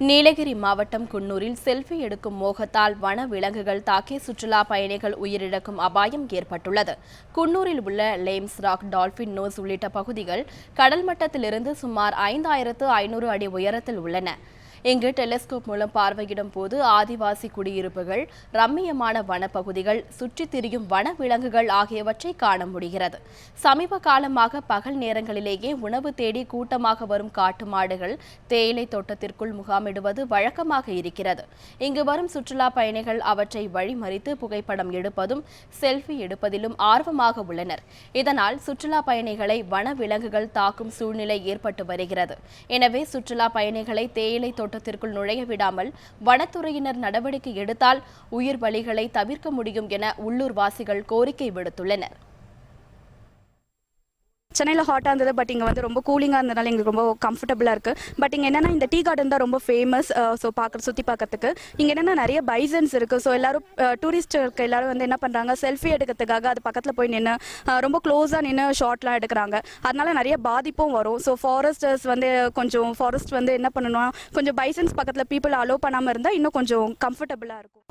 நீலகிரி மாவட்டம் குன்னூரில் செல்ஃபி எடுக்கும் மோகத்தால் வன விலங்குகள் தாக்கி சுற்றுலா பயணிகள் உயிரிழக்கும் அபாயம் ஏற்பட்டுள்ளது. குன்னூரில் உள்ள லேம்ஸ் ராக் டால்பின் நோஸ் உள்ளிட்ட பகுதிகள் கடல் மட்டத்திலிருந்து சுமார் ஐந்தாயிரத்து ஐநூறு அடி உயரத்தில் உள்ளன. இங்கு டெலிஸ்கோப் மூலம் பார்வையிடும் போது ஆதிவாசி குடியிருப்புகள் ரம்மியமான வனப்பகுதிகள் சுற்றித் திரியும் வன விலங்குகள் ஆகியவற்றை காண முடிகிறது. சமீப காலமாக பகல் நேரங்களிலேயே உணவு தேடி கூட்டமாக வரும் காட்டு மாடுகள் தேயிலை தோட்டத்திற்குள் முகாமிடுவது வழக்கமாக இருக்கிறது. இங்கு வரும் சுற்றுலா பயணிகள் அவற்றை வழிமறித்து புகைப்படம் எடுப்பதும் செல்ஃபி எடுப்பதிலும் ஆர்வமாக உள்ளனர். இதனால் சுற்றுலா பயணிகளை வன விலங்குகள் தாக்கும் சூழ்நிலை ஏற்பட்டு வருகிறது. எனவே சுற்றுலா பயணிகளை தேயிலை தோட்டத்திற்குள் நுழைய விடாமல் வனத்துறையினர் நடவடிக்கை எடுத்தால் உயிர் பலிகளை தவிர்க்க முடியும் என உள்ளூர்வாசிகள் கோரிக்கை விடுத்துள்ளனர். சென்னையில் ஹாட்டாக இருந்தது பட் இங்கே வந்து ரொம்ப கூலிங்காக இருந்ததுனால எங்களுக்கு ரொம்ப கம்ஃபர்டபுளாக இருக்குது பட் இங்கே என்னென்னா இந்த டீ கார்டன் தான் ரொம்ப ஃபேமஸ் ஸோ uh, பார்க்குற சுற்றி பார்க்கறதுக்கு. இங்கே என்னென்னா நிறைய பைசன்ஸ் இருக்குது ஸோ எல்லாரும் uh, இருக்க எல்லாரும் வந்து என்ன பண்ணுறாங்க செல்ஃபி எடுக்கிறதுக்காக அது பக்கத்தில் போய் நின்று uh, ரொம்ப க்ளோஸாக நின்று ஷார்ட்லாம் எடுக்கிறாங்க. அதனால நிறைய பாதிப்பும் வரும். ஸோ ஃபாரஸ்டர்ஸ் வந்து கொஞ்சம் ஃபாரஸ்ட் வந்து என்ன பண்ணணும்னா கொஞ்சம் பைசன்ஸ் பக்கத்தில் பீப்புள் அலோவ் பண்ணாமல் இருந்தால் இன்னும் கொஞ்சம் கம்ஃபர்டபுளாக இருக்கும்.